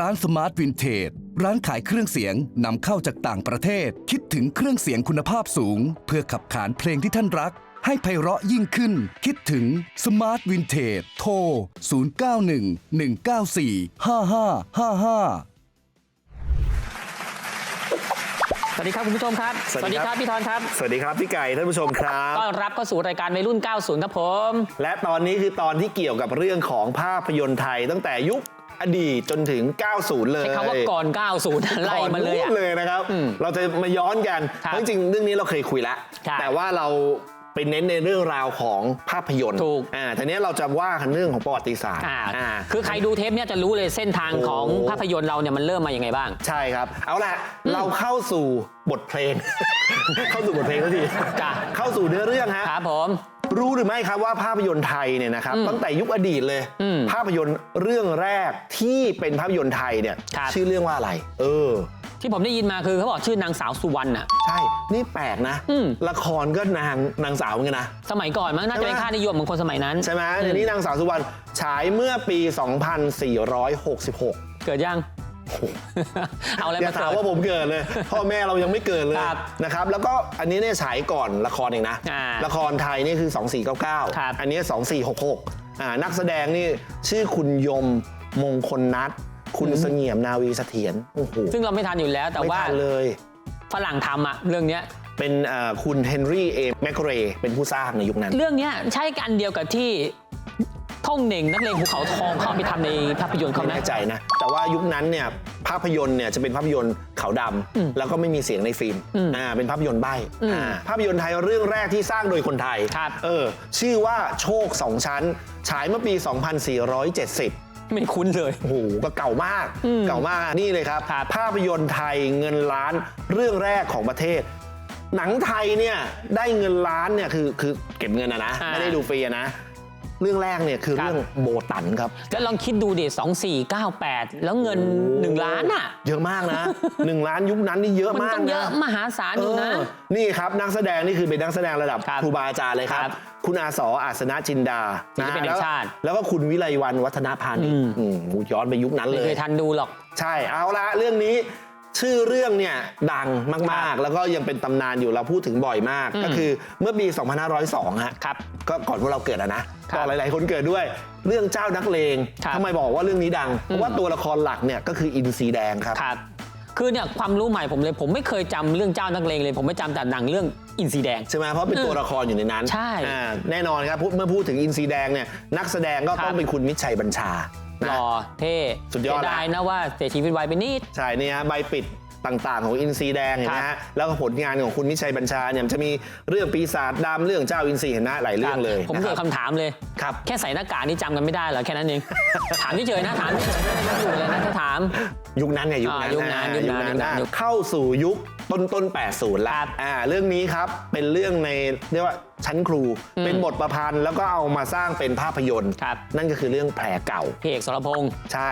ร้านสมาร์ทวินเทจร้านขายเครื่องเสียงนำเข้าจากต่างประเทศ คิดถึงเครื่องเสียงคุณภาพสูง เพื่อขับขานเพลงที่ท่านรัก ให้ไพเราะยิ่งขึ้น คิดถึงสมาร์ทวินเทจโทร 0911945555สวัสดีครับคุณผู้ชมครับ สวัสดีครับพี่ทอนครับ สวัสดีครับพี่ไก่ท่านผู้ชมครับต้อนรับเข้าสู่รายการวัยรุ่น 90 ครับผม และตอนนี้คือตอนที่เกี่ยวกับเรื่องของภาพยนตร์ไทยตั้งแต่ยุค อดีตจนถึง 90 เลยใช้คำว่าก่อน 90 ไล่มาเลยก่อะอนนู้นเลยนะครับ อืมเราจะมาย้อนกันครับเพราะจริงๆเรื่องนี้เราเคยคุยแล้ว ครับแต่ว่าเราไปเน้นในเรื่องราวของภาพยนตร์ถูก อ่าทีนี้เราจะว่ากันเรื่องของประวัติศาสตร์อ่าอ่า คือใครดูเทปเนี้ยจะรู้เลยเส้นทางโอ้ของภาพยนตร์เราเนี่ยมันเริ่มมาอย่างไงบ้าง ใช่ครับ เอาล่ะเราเข้าสู่บทเพลง เข้าสู่บทเพลงทันทีจ้ะ เข้าสู่เนื้อเรื่องฮะ ครับผม รู้หรือไม่ครับว่าภาพยนตร์ไทยเนี่ยนะครับอืมตั้งแต่ยุคอดีตเลยอืมภาพยนตร์เรื่องแรกที่เป็นภาพยนตร์ไทยเนี่ยครับชื่อเรื่องว่าอะไร เออ ที่ผมได้ยินมาคือเขาบอกชื่อนางสาวสุวรรณอะใช่ นี่แปลกนะอืมละครก็นางนางสาวเหมือนกันนะ สมัยก่อนมันน่าจะเป็นใช่ไหมค่านิยมของคนสมัยนั้นใช่ไหมอืเดี๋ยวนี้นางสาวสุวรรณฉายเมื่อปี 2466 เกิดยัง เอาอะไรอย่ามาถามเกิดว่าผมเกิดเลย พ่อแม่เรายังไม่เกิดเลยครับนะครับแล้วก็อันนี้เนี่ยฉายก่อนละครเองนะอ่าละครไทยนี่คือ 2499ครับอันนี้ 2466อ่านักแสดงนี่ชื่อคุณยมมงคลนัทคุณเสงี่ยมนาวีเสถียรโอ้โหซึ่งเราไม่ทันอยู่แล้วแต่ไม่ว่าทันเลยฝรั่งทำอะเรื่องเนี้ยเป็นเอ่อคุณเฮนรี่เอแมคเรย์เป็นผู้สร้างในยุคนั้น เรื่องเนี้ยใช่กันเดียวกับที่ ท่องเหน่งนักเลงภูเขาทองเขาเอาไปทำในภาพยนตร์เขาไม่ไหมแน่ใจนะ แต่ว่ายุคนั้นเนี่ยภาพยนตร์เนี่ยจะเป็นภาพยนตร์ขาวดอืมำแล้วก็ไม่มีเสียงในฟิล์มอืมอ่าเป็นภาพยนตร์ใบอืมอ่าภาพยนตร์ไทยเรื่องแรกที่สร้างโดยคนไทยครับ เออชื่อว่าโชคสองชั้น ฉายเมื่อปี 2470 ไม่คุ้นเลย โอ้โหก็เก่ามาก อืมเก่ามาก นี่เลยครับ ครับ ภาพยนตร์ไทยเงินล้านเรื่องแรกของประเทศ หนังไทยเนี่ยได้เงินล้านเนี่ยคือคือเก็บเงินอะนะ อ่าไม่ได้ดูฟรีอะนะ เรื่องแรกเนี่ยคือครับ เรื่องโบตันครับ แล้วลองคิดดูดิ2498 แล้วเงิน 1 ล้านอะ เยอะมากนะหนึ่งล้านยุคนั้นนี่เยอะมันมากต้องเยนะอะมหาศาลอยู่นะ เออนี่ครับนักแสดงนี่คือเป็นนักแสดงระดับครับครูบาอาจารย์เลยครัครับบคุณอาสออาสนะจินดาศิลปินแห่งแล้วชาติ แล้วก็คุณวิไลวันวัฒนพานิชอืย์มอืมโหย้อนไปยุคนั้นไม่เลเคย ยทันดูหรอก ใช่เอาละเรื่องนี้ ชื่อเรื่องเนี่ยดังครัมากบๆแล้วก็ยังเป็นตำนานอยู่เราพูดถึงบ่อยมากอืมก็คือเมื่อปี 2502 ฮะครับก็ก่อนพวกเราเกิดอะนะครับก็หลาย ๆ คนเกิดด้วย เรื่องเจ้านักเลงครับทำไมบอกว่าเรื่องนี้ดัง เพราะว่าตัวละครหลักเนี่ยก็คืออินซีแดงครับครับคือเนี่ยความรู้ใหม่ผมเลยผมไม่เคยจำเรื่องเจ้านักเลงเลย ผมไม่จำแต่หนังเรื่องอินซีแดงใช่ไหมเพราะเป็นอืมตัวละครอยู่ในนั้น ใช่อ่าแน่นอนครับพูดเมื่อพูดถึงอินซีแดงเนี่ยนักแสดงก็ครัต้บองเป็นคุณมิตรชัยบัญชา หนะล่อเท่สุดยอดเสีละดายนะว่าเสียชีวิตไวไปนิด ใช่เนี่ยใบปิด ต่างๆ ของอินซีแดงเห็นไหมครัฮะบแล้วก็ผลงานของคุณมิตรชัยบัญชาเนี่ยมันจะมีเรื่องปีศาจดำเรื่องเจ้าอินซีเห็นไหมหลายเรื่องเลยผมนะคเกิรัดบคำถามเลยครับแค่ใส่หน้ากากนี่จำกันไม่ได้เหรอแค่นั้นเองถามเฉยๆนะถามเฉยๆไม่ได้อยู่เลยนะแค่ถาม ยุคนั้นเนี่ยยุคนั้นอ่ายุคนั้นอ่ายุคนั้นอ่ายุคนั้นเข้าสู่ยุคต้นต้นๆ80แล้วครับอ่าเรื่องนี้ครับเป็นเรื่องในเรียกว่าชั้นครูอืมเป็นบทประพันธ์แล้วก็เอามาสร้างเป็นภาพยนตร์ครับนั่นก็คือเรื่องแผลเก่าพี่เอกสรพงษ์ใช่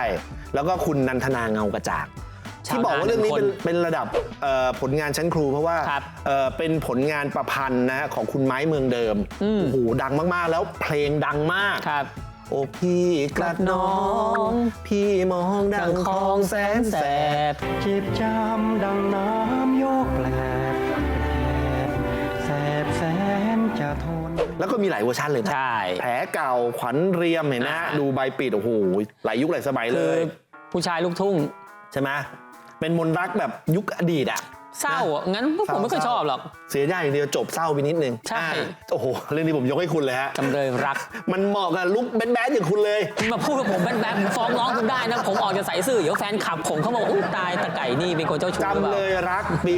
แล้วก็คุณนันทนาเงากระจ่างชาว ที่บอกว่าเรื่องนี้นาหเป็นึ่นงคนเป็นระดับเอ่อผลงานชั้นครูเพราะว่าครับเอ่อเป็นผลงานประพันธ์นะของคุณไม้เมืองเดิมอืม โอ้โหดังมากๆ แล้วเพลงดังมาก ครับ โอ้พี่กลัดน้อง พี่มองดังคลองแสนแสบเจ็บจำดังน้ำโยกแปลบแสบแสนจะทน แล้วก็มีหลายเวอร์ชันเลยนะใช่แผลเก่าขวัญเรียมเห็นนะอ่า ดูใบปิดโอ้โหหลายยุคหลายสมัยเลคือย ผู้ชายลูกทุ่ง ใช่ไหม เป็นมนต์รักแบบยุคอดีตอะ เศร้าอะงั้นพวกผมไม่เคยชอบหรอก เสียดายอย่างเดียวจบเศร้าไปนิดนึงใช่ อ่าโอ้โห เรื่องนี้ผมยกให้คุณเลยฮะ จำเลยรักมันเหมาะกับลุคแบดๆอย่างคุณเลย คุณมาพูดกับผมแบนๆผมฟ้องร้องคุณได้นะ ผมออกจะใส่ซื่อเดี๋ยวแฟนขับผมเขาบอกอุ้ยตายตะไก่นี่เป็นคนเจ้าชู้หรือจำเปเลล่ายรักปี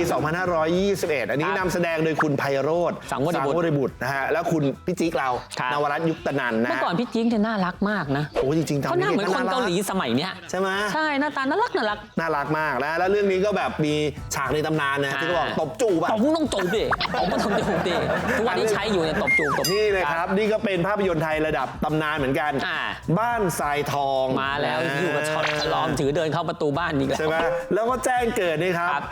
2521 อันนี้ครับนำแสดงโดยคุณไพโรธสังวรบุตรวรบุตรนะฮะ แล้วคุณพี่จิ๊กเรา ครับ นวรัตน์ยุคตนันท์นะเมื่อก่อนพี่จิ๊งจะน่ารักมากนะโอ้จริงๆตอนเขาหนี้น้าเหมือนคนรัเกาหลีสมัยเนี้ย ใช่ไหมใช่หน้าตาน่ารักน่ารัก น่ารักมากนะ แล้วเรื่องนี้ก็แบบมีฉากในตำนานนะที่เขาบอกอ่าตบจูบอะ ตบมึงต้องจูบดิตบมึงต้องจูบดิทุกวันนี้ใช้อยู่เนี่ยตบจูบตบ นี่เลยครับ นี่ก็เป็นภาพยนตร์ไทยระดับตำนานเหมือนกัน อ่า บ้านทรายทองมาแล้วอยู่กับช็อตฉลอมถือเดินเข้าประตูบ้านนี่แหละใช่ไหมแล้วก็แจ้งเกิดนี่ครับ ครับ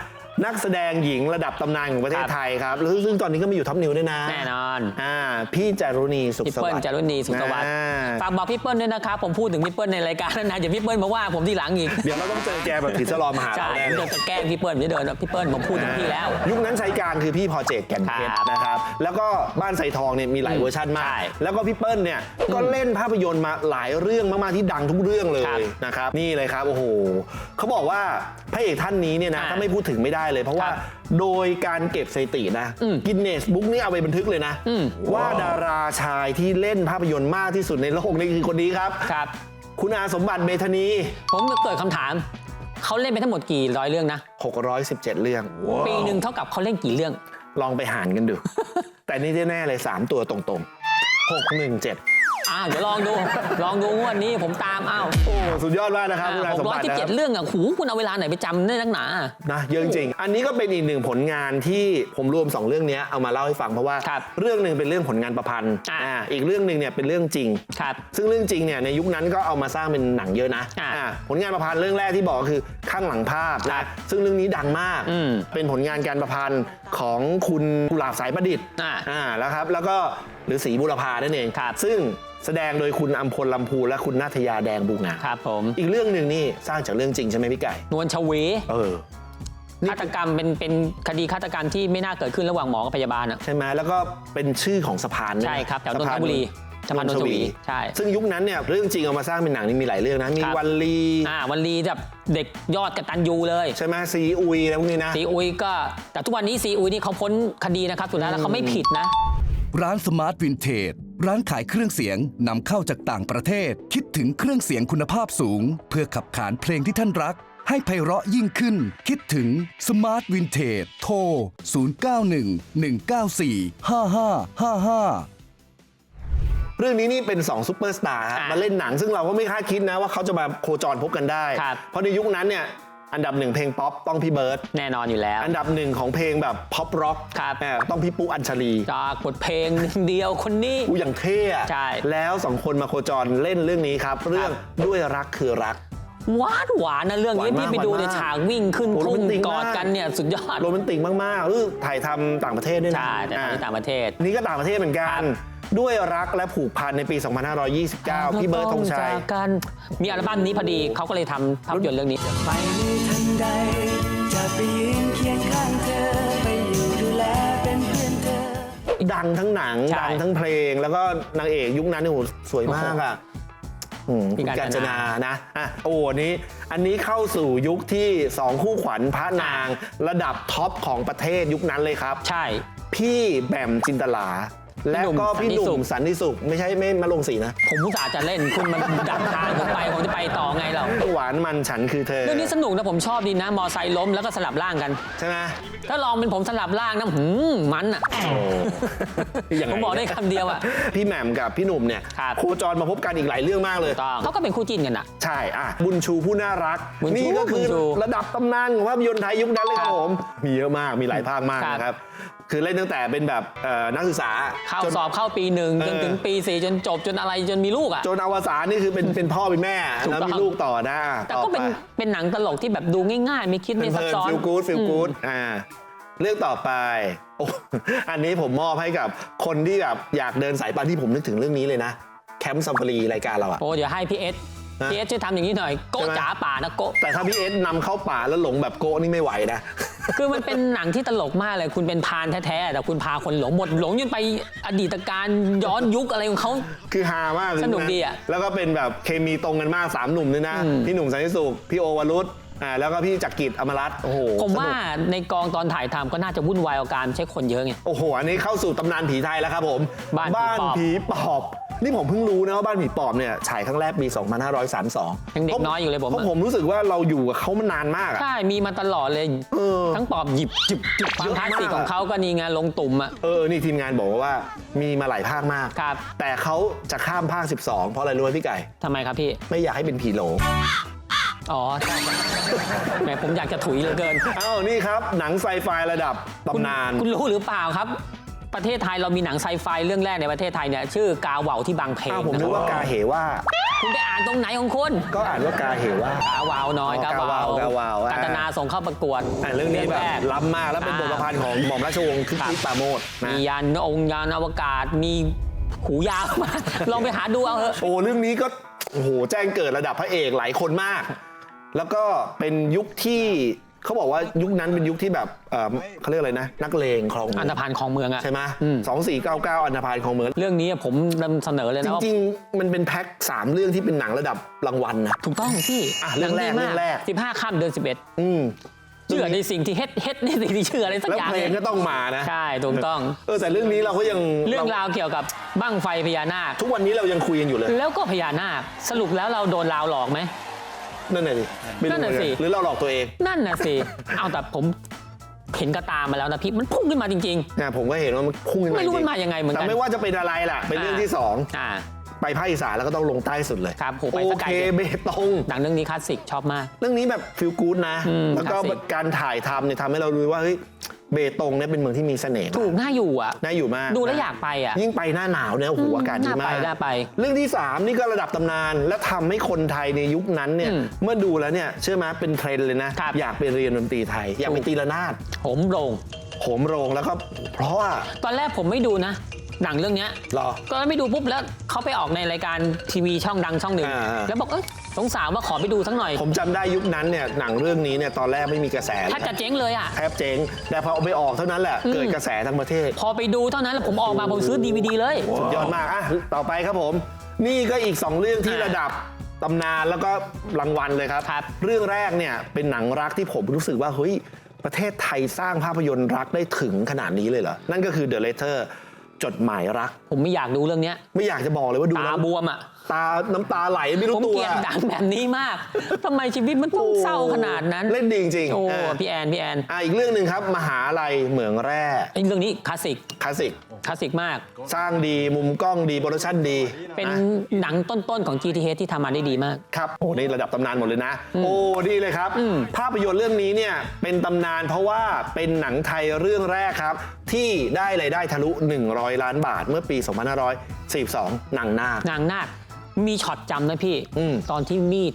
นักแสดงหญิงระดับตำนานของประเทศครับไทยครับแล้วซึ่งตอนนี้ก็มาอยู่ท็อปนิวด้วยนะแน่นอนอ่าพี่จารุณีสุขพี่สเปิ้วัลสดิ์จารุณีสุขสวัสดิ์อ่าฝากบอกพี่เปิ้ลด้วยนะครับผมพูดถึงพี่เปิ้ลในรายการแล้วนะอย่าพี่เปิ้ลมาว่าผมทีหลังอีกเดี๋ยวเราต้องเจอแกแบบผิดสลอมหาใช่เราแน่ผมเลจะยจะแกล้งพี่เปิ้ลไม่เดินพี่เปิ้ลผมพูดถึงพี่แล้ว ยุคนั้นใช้การคือพี่พอเจกแก่นเพชรครับนะครับแล้วก็บ้านไสทองเนี่ยมีหลายอืมเวอร์ชันมาใช่กแล้วก็พี่เปิ้ลเนี่ยก็เล่นภาพยนตร์มาหลายเรื่องมากๆที่ดังทุกเรื่องเลยครับนะครับนี่เลยครับโอ้โหเขาบอกว่าพระเอกท่านนี้เนี่ยนะอ่าถ้าไม่พูดถึงไม่ได้เลย เพราะว่าครับโดยการเก็บสถิตินะอืมกินเนสบุ๊กนี่เอาไปบันทึกเลยนะอืมว่าดาราชายที่เล่นภาพยนตร์มากที่สุดในโลกนี่คือคนนี้ครับครับ คุณอาสมบัติเบธานี ผมเกิดคำถามเขาเล่นไปทั้งหมดกี่ร้อยเรื่องนะ 617 เรื่อง ปีหนึ่งเท่ากับเขาเล่นกี่เรื่อง ลองไปหารกันดู แต่นี่แน่ๆเลย 3 ตัวตรงๆ 617 อ้าวเดี๋ยวลองดู ลองดูงวดนี้ผมตามอ้าวโอ้สุดยอดมากนะครับคุณอาหสกมร้อยบัติที่นะคเจ็รัดบเรื่องอะหูคุณเอาเวลาไหนไปจำได้นักหนา นะเยอะจริงๆอันนี้ก็เป็นอีกหนึ่งผลงานที่ผมรวม2เรื่องนี้เอามาเล่าให้ฟังเพราะว่าครับเรื่องหนึ่งเป็นเรื่องผลงานประพันธ์อะ อ่าอีกเรื่องหนึ่งเนี่ยเป็นเรื่องจริง ครับ ซึ่งเรื่องจริงเนี่ยในยุคนั้นก็เอามาสร้างเป็นหนังเยอะนะอะอ่าผลงานประพันธ์เรื่องแรกที่บอกก็คือข้างหลังภาพครันะบซึ่งเรื่องนี้ดังมาก อืมเป็นผลงานการประพันธ์ของคุณกุหลาบสายประดิษฐ์อะอ่าแล้วครับแล้วก็ หรือศรีบุรพานั่นเอง ครับซึ่งแสดงโดยคุณอัมพลลำพูและคุณนาทยาแดงบูงามครับผม อีกเรื่องหนึ่งนี่สร้างจากเรื่องจริงใช่ไหมพี่ไก่ นวลชเวเออนี่ฆาตกรรมเป็นเป็นคดีฆาตกรรมที่ไม่น่าเกิดขึ้นระหว่างหมอกับพยาบาลอะ ใช่ไหมแล้วก็เป็นชื่อของสะพานด้วยนะใช่ครับแถวนนทสะพาบุรีสะพานนนทบุรีใช่ ซึ่งยุคนั้นเนี่ยเรื่องจริงเอามาสร้างเป็นหนังนี่มีหลายเรื่องนะ มีครับ วันลีอ่าวันลีแบบเด็กยอดกตันยูเลยใช่ไหมซีอุยอะไรพวกนี้นะ ซีอุยก็แต่ทุกวันนี้ซีอุยนี่เขาพ้นคดีนะครับสุดท้ายแล้วเขาไม่ผิดนะ ร้านสมาร์ทวินเทจร้านขายเครื่องเสียงนำเข้าจากต่างประเทศ คิดถึงเครื่องเสียงคุณภาพสูง เพื่อขับขานเพลงที่ท่านรัก ให้ไพเราะยิ่งขึ้น คิดถึงสมาร์ทวินเทจโทร 0911945555เรื่องนี้นี่เป็น2ซูเปอร์สตาร์ฮะอะมาเล่นหนังซึ่งเราก็ไม่คาดคิดนะว่าเขาจะมาโคจรพบกันได้ครับเพราะในยุคนั้นเนี่ย อันดับหนึ่งเพลงป๊อปต้องพี่เบิร์ตแน่นอนอยู่แล้ว อันดับหนึ่งของเพลงแบบพ็อปร็อกครับต้องพี่ปุ๊อัญชลีจากบทเพลงเดียวคนนี้กูอย่างเท่อะใช่แล้วสองคนมาโคจรเล่นเรื่องนี้ครับ เรื่องด้วยรักคือรักหวานหวานนะเรื่องนี้หวานมากพี่ไปดูหวานในมากฉากวิ่งขึ้นโอ้โรทุ่แมงนติกกอดมากกันเนี่ยสุดยอดโรแมนติกมากๆเออถ่ายทำต่างประเทศด้วยนะใช่แต่ตอนนี้อ่ต่างประเทศ นี่ก็ต่างประเทศเหมือนกัน ด้วยรักและผูกพันในปี 2529 พี่เบิร์ดธงชัย จากกันมีอัลบั้มนี้พอดีเขาก็เลยทำภาพยนตร์เรื่องนี้ ไปในทันใด จะไปยืนเคียงข้างเธอ ไปอยู่ดูแลเป็นเพื่อนเธอ ดังทั้งหนัง ใช่ดังทั้งเพลง แล้วก็นางเอกยุคนั้นเนี่ยโอ้โหสวยมากอะอืมพี่คุณกาญกาญจจนานานะอะโอ้อันนี้ อันนี้เข้าสู่ยุคที่2คู่ขวัญพระนาง ระดับท็อปของประเทศยุคนั้นเลยครับ ใช่ พี่แบมจินตลา และก็พี่หนุ่มสันติสุขไม่ใช่ไม่มาลงสีนะ ผมอุตส่าห์จะเล่นคุณมันดักทางผมไปผมจะไปต่อไงเราหวานมันฉันคือเธอเรื่องนี้สนุกนะผมชอบดีนะ มอไซค์ล้มแล้วก็สลับร่างกัน ใช่ไหมถ้าลองเป็นผมสลับร่างนะหืมมันอะยังไงผมบอกได้คำเดียวอะพี่แหม่มกับพี่หนุ่มเนี่ยครับโคจรมาพบกันอีกหลายเรื่องมากเลยต้องเขาก็เป็นคู่จิ้นกันอะใช่อะบุญชูผู้น่ารักบุญชูนี่ก็คือบุญชูระดับตำนานของภาพยนตร์ไทยยุคนั้นเลยครัครับบผมมีเยอะมากมีหลายภาคมากครับนะครับคือเล่นตั้งแต่เป็นแบบเอ่อนักศึกษาเข้าจน สอบเข้าปีหนึ่งเออจนถึงปีสี่จนจบจนอะไรจนมีลูกอะ จนอวสานนี่คือเป็นเป็นพ่อเป็นแม่ถูกแล้วต้อง มีลูกต่อนะแต่ก็เป็นเป็นหนังตลกที่แบบดูง่ายๆ ไม่คิดเพไม่ซับลินซ้อนฟิลกู๊ดฟิลกู๊ดอ่าเรื่องต่อไปโอ้อันนี้ผมมอบให้กับคนที่แบบอยากเดินสายปานที่ผมนึกถึงเรื่องนี้เลยนะ แคมป์ซัมฟารีรายการเราอะโอ้เดี๋ยวให้พี่เอสฮะ พี่เอสช่วยทำอย่างนี้หน่อยโกะใช่ไหมจ๋าป่านะโกะแต่ถ้าพี่เอสนำเข้าป่าแล้วหลงแบบโกะนี่ไม่ไหวนะ คือมันเป็นหนังที่ตลกมากเลย คุณเป็นพรานแท้ๆแต่คุณพาคนหลงหมดหลงจนไปอดีตการย้อนยุคอะไรของเขา คือฮามากสนุกดีอะ แล้วก็เป็นแบบเคมีตรงกันมากสามหนุ่มด้วยนะอืมพี่หนุ่มสันติสุขพี่โอวรุษอ่าแล้วก็พี่จักริดอมรัตน์โอ้โหผมว่าสนุกในกองตอนถ่ายทำก็น่าจะวุ่นวายกับการใช้คนเยอะไง โอ้โห อันนี้เข้าสู่ตำนานผีไทยแล้วครับผม บ้านผีปอบผีปอบ นี่ผมเพิ่งรู้นะว่าบ้านผีปอบเนี่ยฉายครั้งแรกปี 2532ยังเด็กน้อยอยู่เลยผมเพอะราะผมรู้สึกว่าเราอยู่กับเขามานานมากอะ ใช่ มีมาตลอดเลย เออ ทั้งปอบหยิบจิบจิบความเยอะคมาลากสสิกของเขาก็นี่ไงลงตุ่มอะเออ นี่ทีมงานบอกว่ามีมาหลายภาคมาก ครับ แต่เขาจะข้ามภาค 12 เพราะอะไรรู้ไหมพี่ไก่ ทำไมครับพี่ ไม่อยากให้เป็นผีโหลอ๋อใช่แหมผมอยากจะถุยเหลือเกินเอ้านี่ครับ หนังไซไฟระดับคุณตำนาน คุณรู้หรือเปล่าครับ ประเทศไทยเรามีหนังไซไฟเรื่องแรกในประเทศไทยเนี่ยชื่อกาเหว่าที่บางเพลงอ้าวผมนึกว่ากาเหว่า คุณไปอ่านตรงไหนของคุณก็อ่านว่ากาเหว่า กาเหวาวน้อยอ๋อกาเหวาวกาเหวาวอ่ากาตนาส่งเข้าประกวด อะเรื่องนี้แบบแรกล้ำมากแล้วเป็นบทประพันธ์ของหม่อมราชวงศ์คึกฤทธิ์ปราโมทนะมียานองค์ยานอวกาศมีหูยาวมากลองไปหาดูเอาเถอะ โอ้เรื่องนี้ก็โอ้โหแจ้งเกิดระดับพระเอกหลายคนมาก แล้วก็เป็นยุคที่ เขาบอกว่ายุคนั้นเป็นยุคที่แบบเอ่อเขาเรียกอะไรนะ นักเลงคลองอันธพาลของเมืองอะใช่ไหมอืมสองสี่เก้าเก้าอันธพาลคลองเมือง เรื่องนี้ผมนำเสนอเลยจนะว่าริง ๆ มันเป็นแพ็คสามเรื่องที่เป็นหนังระดับรางวัลนะ ถูกต้องพี่อะเรื่องแรกหนัดีมาเรื่องแรก สิบห้าค่ำเดือนสิบเอ็ดอืมเชื่อในสิ่งที่เฮ็ดเฮ็ดในสิ่งที่เชื่ออะไรสักแล้วอย่างเพลงก็ต้องมานะ ใช่ถูกต้อง เออแต่เรื่องนี้เราก็ยังเรื่องราวเกี่ยวกับบั้งไฟพญานาค ทุกวันนี้เรายังคุยกันอยู่เลย แล้วก็พญานาคสรุปแล้วเราโดนลาวหลอกไหม นั่นน่ะสิไม่นั่รู้นน่ะเหมือนสิกันหรือเราหลอกตัวเองนั่นน่ะสิ เอาแต่ผมเห็นกระตามาแล้วนะพี่ มันพุ่งขึ้นมาจริง นะผมก็เห็นว่ามันพุ่งขึ้นมาไม่รู้จงๆมันมายังไงเหมือนกันแต่ไม่ว่าจะเป็นอะไรล่ะเป็นเรื่องที่สองๆ อ่า ไปภาคอีสานแล้วก็ต้องลงใต้สุดเลยครับโหไปโอสักไกลเคเลยเบตง หนังเรื่องนี้คลาสสิกชอบมาก เรื่องนี้แบบฟิลกู๊ดนะ อืมแล้วก็คลาสสิกการถ่ายทำเนี่ยทำให้เรารู้ว่าเฮ้ย เบตงเนี่ยเป็นเมืองที่มีเสน่ห์ถูกน่าอยู่อะ น่าอยู่มากดูแล้วอยากไปอะ ยิ่งไปหน้าหนาวเนี่ยโอ้โหอากาศดีน่าไปมากน่าไป เรื่องที่ 3 นี่ก็ระดับตำนาน และทำให้คนไทยในยุคนั้นเนี่ยอืมเมื่อดูแล้วเนี่ยเชื่อไหมเป็นเทรนด์เลยนะ ครับ อยากไปเรียนดนตรีไทย อยากไปตีระนาดผมโรง โหมโรงแล้วก็เพราะว่าตอนแรกผมไม่ดูนะ หนังเรื่องเนี้ย รอ ก็ไม่ดูปุ๊บแล้วเขาไปออกในรายการทีวีช่องดังช่องหนึ่งอ่าๆแล้วบอกเอ้ย สงสารว่าขอไปดูสักหน่อย ผมจำได้ยุคนั้นเนี่ยหนังเรื่องนี้เนี่ยตอนแรกไม่มีกระแสเลยถ้าจะเจ๊งเลยอะ แทบเจ๊งแต่พอเอาไปออกเท่านั้นแหละอืม เกิดกระแสทั้งประเทศ พอไปดูเท่านั้นแล้วผมออกมาผมซื้อดีวดีเลย สุดยอดมากอะต่อไปครับผม นี่ก็อีก 2 เรื่องที่อ่าระดับตำนานแล้วก็รางวัลเลยครับ ครับ เรื่องแรกเนี่ยเป็นหนังรักที่ผมรู้สึกว่าเฮ้ยประเทศไทยสร้างภาพยนตร์รักได้ถึงขนาดนี้เลยเหรอ นั่นก็คือ The Letter จดหมายรัก ผมไม่อยากดูเรื่องเนี้ยไม่อยากจะบอกเลยว่าดูตาแล้วบวมอะ ตาน้ำตาไหลไม่รู้ผมตัวเกลียดหนังแบบนี้มากทำไมชีวิตมันต้องเศร้าขนาดนั้น เล่นดีจริงๆโอ้อะพี่แอนพี่แอนอะอีกเรื่องหนึ่งครับ มหาลัยเหมืองแร่ไอ้เรื่องนี้คลาสสิกคลาสสิก คลาสสิกมาก สร้างดีมุมกล้องดีโปรดักชั่นดีเป็นนะหนังต้นๆของ GTH ที่ทำมาได้ดีมาก ครับโอ้นี่ระดับตำนานหมดเลยนะ โอ้ดีเลยครับอืมภาพยนตร์เรื่องนี้เนี่ยเป็นตำนานเพราะว่าเป็นหนังไทยเรื่องแรกครับ ที่ได้รายได้ทะลุ 100 ล้านบาทเมื่อปี 2542 หนังนาคนางนาค มีช็อตจำนะพี่ อืมตอนที่มีด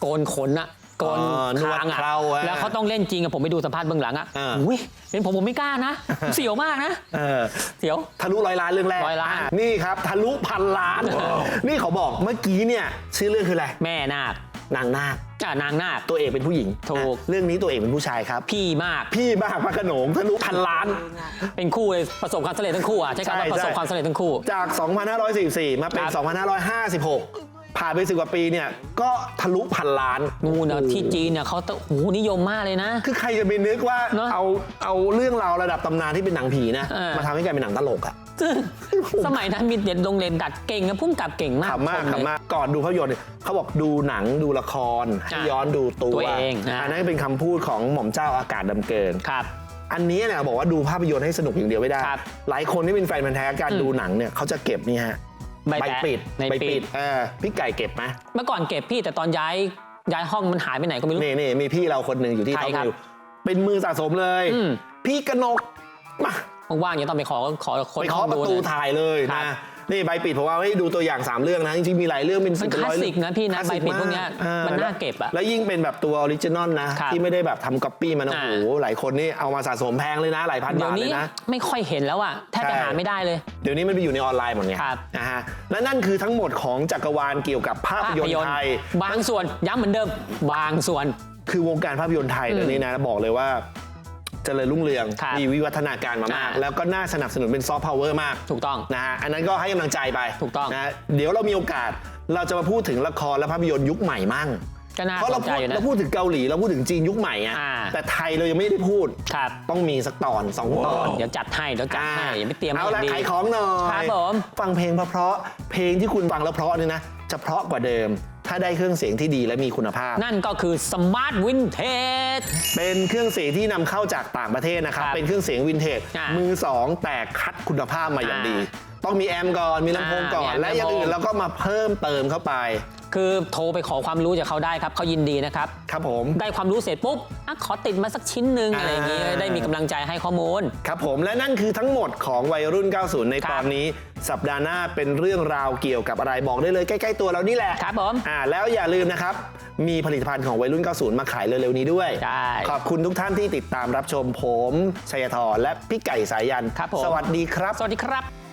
โกนขนอะโกนอ๋อนวดคางอะเคราอะแล้วเขาต้องเล่นจริงอะผมไปดูสัมภาษณ์เบื้องหลังอะอ่า อุ้ยเป็นผมผมไม่กล้านะ เสียวมากนะเออ เสียว ทะลุร้อยล้านเรื่องแรกร้อยล้านะนี่ครับ ทะลุพันล้าน นี่เขาบอกเมื่อกี้เนี่ย ชื่อเรื่องคืออะไร แม่นาค นางนาคจ้านางนาค ตัวเอกเป็นผู้หญิงถูก อะเรื่องนี้ตัวเอกเป็นผู้ชายครับ พี่มากพี่มากพระโขนงทะลุ พันล้าน เป็นคู่เลยประสบความสำเร็จทั้งคู่อะใช้คำว่าใช่ ประสบใช่ความสำเร็จทั้งคู่ จาก 2544 มาเป็น ครับ 2556 ผ่านไปสิกว่าปีเนี่ย ก็ทะลุพันล้าน นู่นนะที่จีนเนี่ยเขาตะโหนิยมมากเลยนะ คือใครจะไปนึกว่าเนอะเอาเอาเรื่องราวระดับตำนานที่เป็นหนังผีนะ เออ มาทำให้กลายเป็นหนังตลกอะ ซึ่งสมัยนั้นมีเด็ดโรงเรียนดัดเก่งนะพุ่มกับเก่งมากขำมากชเลย ขำมากก่อนดูภาพยนตร์เนี่ยเขาบอกดูหนังดูละครให้อะย้อนดูตัวตัวเองนะอันนั้นเป็นคำพูดของหม่อมเจ้าอากาศดำเกิน ครับ อันนี้เนี่ยบอกว่าดูภาพยนตร์ให้สนุกอย่างเดียวไม่ได้ ครับหลายคนที่เป็นแฟนพันธ์แท้การอืม ดูหนังเนี่ยเขาจะเก็บนี่ฮะใบแปะปิดใบปิดเออพี่ไก่เก็บไหมเมื่อก่อนเก็บพี่แต่ตอนย้ายย้ายห้องมันหายไปไหนก็ไม่รู้ นี่นี่มีพี่เราคนหนึ่งอยู่ที่ใครท็อปครับนิวเป็นมือสะสมเลย อืม พี่กนกมา ว่างๆอย่าต้องไปขอขอคนไปห้เคาะองประดูตูนะถ่ายเลยครันะ บ นี่ใบปิดเพราะว่าให้ดูตัวอย่าง 3 เรื่องนะ จริงๆมีหลายเรื่องเป็นมันสิบเป็นร้อยคลาสสิกนะพี่นะคลาสสิใบปิดพวกเนี้ยาอ่มันน่าเก็บอะ แล้วยิ่งเป็นแบบตัวออริจินอลนะ ครับที่ไม่ได้แบบทำก๊อปปี้มานะอ่าโอ้โหหลายคนนี่เอามาสะสมแพงเลยนะ หลายพันเดี๋ยบาวทเลนี้ยนะ ไม่ค่อยเห็นแล้วอะแทบจะใช่ หาไม่ได้เลย เดี๋ยวนี้มันไปอยู่ในออนไลน์หมดไงครับ นะฮะและนั่นคือทั้งหมดของจักรวาลเกี่ยวกับภาพยนตร์ไทย บางส่วนย้ำเหมือนเดิม บางส่วน คือวงการภาพยนตร์ไทยอืมเดี๋ยวนี้นะบอกเลยว่า เจริญรุ่งเรือง ครับมีวิวัฒนาการมามาก อ่าแล้วก็น่าสนับสนุนเป็นซอฟต์พาวเวอร์มากถูกต้องนะฮะอันนั้นก็ให้กำลังใจไปถูกต้อง นะฮะเดี๋ยวเรามีโอกาสเราจะมาพูดถึงละครและภาพยนตร์ยุคใหม่มั่ง ก็น่าเพราะสเรานใจพูดอยู่นะ เราพูดถึงเกาหลีเราพูดถึงจีนยุคใหม่อะอ่า แต่ไทยเรายังไม่ได้พูด ครับ ต้องมีสักตอนสองตอนเดี๋ยวจัดให้เดี๋ยวจัดให้อย่าไปเตรียมเอาให้ละดี ขายของหน่อยครับผม ฟังเพลงเพราะๆเพลงที่คุณฟังแล้วเพราะเนี่ยนะ จะเพราะกว่าเดิม ถ้าได้เครื่องเสียงที่ดีและมีคุณภาพ นั่นก็คือสมาร์ทวินเทจเป็นเครื่องเสียงที่นำเข้าจากต่างประเทศนะครับ ครับเป็นเครื่องเสียงวินเทจอ่ามืมือสองแต่คัดคุณภาพมาอย่างดีต้องมีแอมป์ก่อนมีลำโพงก่อน อ่ามีแอมป์และอย่างอื่นลำโพงเราก็มาเพิ่มเติมเข้าไป คือโทรไปขอความรู้จากเขาได้ครับเขายินดีนะครับ ครับผม ได้ความรู้เสร็จปุ๊บอะขอติดมาสักชิ้นหนึ่งอ่าอะไรอย่างงี้ได้มีกำลังใจให้ข้อมูล ครับผมและนั่นคือทั้งหมดของวัยรุ่น 90 ในครับตอนนี้ สัปดาห์หน้าเป็นเรื่องราวเกี่ยวกับอะไรบอกได้เลยใกล้ๆตัวเรานี่แหละครับผม อ่าแล้วอย่าลืมนะครับ มีผลิตภัณฑ์ของวัยรุ่น 90 มาขายเร็วๆนี้ด้วย ใช่ขอบคุณทุกท่านที่ติดตามรับชมผมชัยธรและพี่ไก่สายัน ครับผม สวัสดีครับ สวัสดีครับ